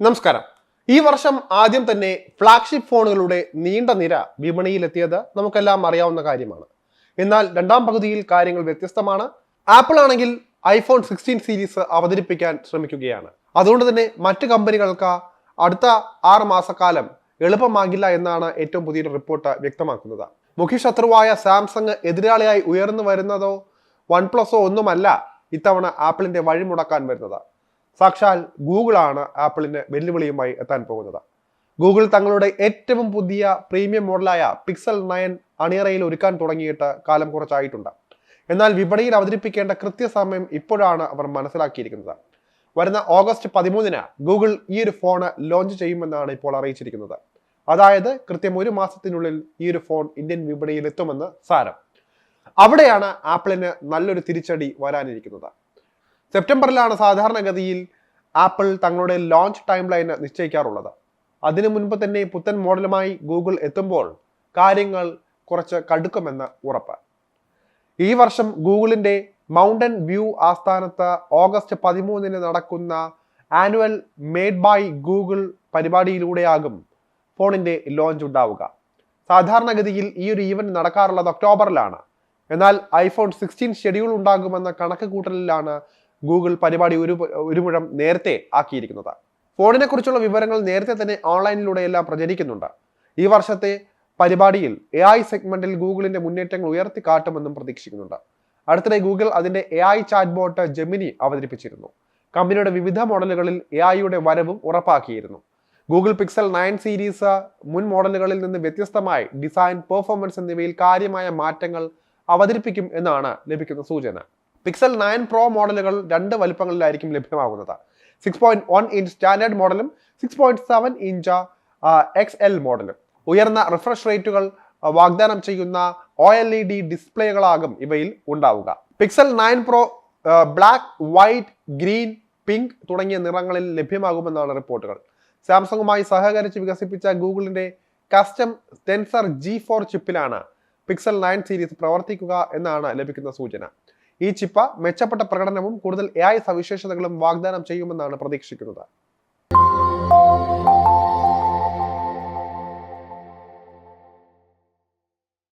നമസ്കാരം. ഈ വർഷം ആദ്യം തന്നെ ഫ്ലാഗ്ഷിപ്പ് ഫോണുകളുടെ നീണ്ട നിര വിപണിയിലെത്തിയത് നമുക്കെല്ലാം അറിയാവുന്ന കാര്യമാണ്. എന്നാൽ രണ്ടാം പകുതിയിൽ കാര്യങ്ങൾ വ്യത്യസ്തമാണ്. ആപ്പിൾ ആണെങ്കിൽ ഐഫോൺ സിക്സ്റ്റീൻ സീരീസ് അവതരിപ്പിക്കാൻ ശ്രമിക്കുകയാണ്. അതുകൊണ്ട് തന്നെ മറ്റ് കമ്പനികൾക്ക് അടുത്ത ആറ് മാസക്കാലം എളുപ്പമാകില്ല എന്നാണ് ഏറ്റവും പുതിയൊരു റിപ്പോർട്ട് വ്യക്തമാക്കുന്നത്. മുഖ്യശത്രുവായ സാംസങ് എതിരാളിയായി ഉയർന്നു വരുന്നതോ വൺ പ്ലസോ ഒന്നുമല്ല ഇത്തവണ ആപ്പിളിന്റെ വഴിമുടക്കാൻ വരുന്നത്. സാക്ഷാൽ ഗൂഗിളാണ് ആപ്പിളിന് വെല്ലുവിളിയുമായി എത്താൻ പോകുന്നത്. ഗൂഗിൾ തങ്ങളുടെ ഏറ്റവും പുതിയ പ്രീമിയം മോഡലായ പിക്സൽ നയൻ അണിയറയിൽ ഒരുക്കാൻ തുടങ്ങിയിട്ട് കാലം കുറച്ചായിട്ടുണ്ട്. എന്നാൽ വിപണിയിൽ അവതരിപ്പിക്കേണ്ട കൃത്യസമയം ഇപ്പോഴാണ് അവർ മനസ്സിലാക്കിയിരിക്കുന്നത്. വരുന്ന ഓഗസ്റ്റ് പതിമൂന്നിന് ഗൂഗിൾ ഈ ഒരു ഫോണ് ലോഞ്ച് ചെയ്യുമെന്നാണ് ഇപ്പോൾ അറിയിച്ചിരിക്കുന്നത്. അതായത് കൃത്യം ഒരു മാസത്തിനുള്ളിൽ ഈ ഒരു ഫോൺ ഇന്ത്യൻ വിപണിയിൽ എത്തുമെന്ന് സാരം. അവിടെയാണ് ആപ്പിളിന് നല്ലൊരു തിരിച്ചടി വരാനിരിക്കുന്നത്. സെപ്റ്റംബറിലാണ് സാധാരണഗതിയിൽ ആപ്പിൾ തങ്ങളുടെ ലോഞ്ച് ടൈം ലൈൻ നിശ്ചയിക്കാറുള്ളത്. അതിനു മുൻപ് തന്നെ പുത്തൻ മോഡലുമായി ഗൂഗിൾ എത്തുമ്പോൾ കാര്യങ്ങൾ കുറച്ച് കടുക്കുമെന്ന് ഉറപ്പ്. ഈ വർഷം ഗൂഗിളിന്റെ മൗണ്ടൻ വ്യൂ ആസ്ഥാനത്ത് ഓഗസ്റ്റ് പതിമൂന്നിന് നടക്കുന്ന ആനുവൽ മേഡ് ബൈ ഗൂഗിൾ പരിപാടിയിലൂടെയാകും ഫോണിന്റെ ലോഞ്ച് ഉണ്ടാവുക. സാധാരണഗതിയിൽ ഈ ഒരു ഈവന്റ് നടക്കാറുള്ളത് ഒക്ടോബറിലാണ്. എന്നാൽ ഐഫോൺ സിക്സ്റ്റീൻ ഷെഡ്യൂൾ ഉണ്ടാകുമെന്ന കണക്ക് കൂട്ടലിലാണ് ഗൂഗിൾ പരിപാടി ഒരു ഒരു മുഴം നേരത്തെ ആക്കിയിരിക്കുന്നത് ഫോണിനെ കുറിച്ചുള്ള വിവരങ്ങൾ നേരത്തെ തന്നെ ഓൺലൈനിലൂടെ എല്ലാം പ്രചരിക്കുന്നുണ്ട്. ഈ വർഷത്തെ പരിപാടിയിൽ എ ഐ സെഗ്മെന്റിൽ ഗൂഗിളിന്റെ മുന്നേറ്റങ്ങൾ ഉയർത്തി കാട്ടുമെന്നും പ്രതീക്ഷിക്കുന്നുണ്ട്. അടുത്തിടെ ഗൂഗിൾ അതിന്റെ A I chat bot Gemini അവതരിപ്പിച്ചിരുന്നു. കമ്പനിയുടെ വിവിധ മോഡലുകളിൽ എ ഐയുടെ വരവും ഉറപ്പാക്കിയിരുന്നു. ഗൂഗിൾ പിക്സൽ നയൻ സീരീസ് മുൻ മോഡലുകളിൽ നിന്ന് വ്യത്യസ്തമായി ഡിസൈൻ പെർഫോമൻസ് എന്നിവയിൽ കാര്യമായ മാറ്റങ്ങൾ അവതരിപ്പിക്കും എന്നാണ് ലഭിക്കുന്ന സൂചന. പിക്സൽ നയൻ പ്രോ മോഡലുകൾ രണ്ട് വലുപ്പങ്ങളിലായിരിക്കും ലഭ്യമാകുന്നത്. Six point one inch standard മോഡലും six point seven inch X L മോഡലും ഉയർന്ന റിഫ്രഷ് റേറ്റുകൾ വാഗ്ദാനം ചെയ്യുന്ന ഒ എൽ ഇ ഡി ഡിസ്പ്ലേകളാകും ഇവയിൽ ഉണ്ടാവുക. Pixel nine pro black white green pink തുടങ്ങിയ നിറങ്ങളിൽ ലഭ്യമാകുമെന്നാണ് റിപ്പോർട്ടുകൾ. സാംസങ്ങുമായി സഹകരിച്ച് വികസിപ്പിച്ച ഗൂഗിളിന്റെ കസ്റ്റം സെൻസർ ജി ഫോർ ചിപ്പിലാണ് പിക്സൽ നയൻ സീരീസ് പ്രവർത്തിക്കുക എന്നാണ് ലഭിക്കുന്ന സൂചന. ഈ ചിപ്പ മെച്ചപ്പെട്ട പ്രകടനവും കൂടുതൽ എ സവിശേഷതകളും വാഗ്ദാനം ചെയ്യുമെന്നാണ് പ്രതീക്ഷിക്കുന്നത്.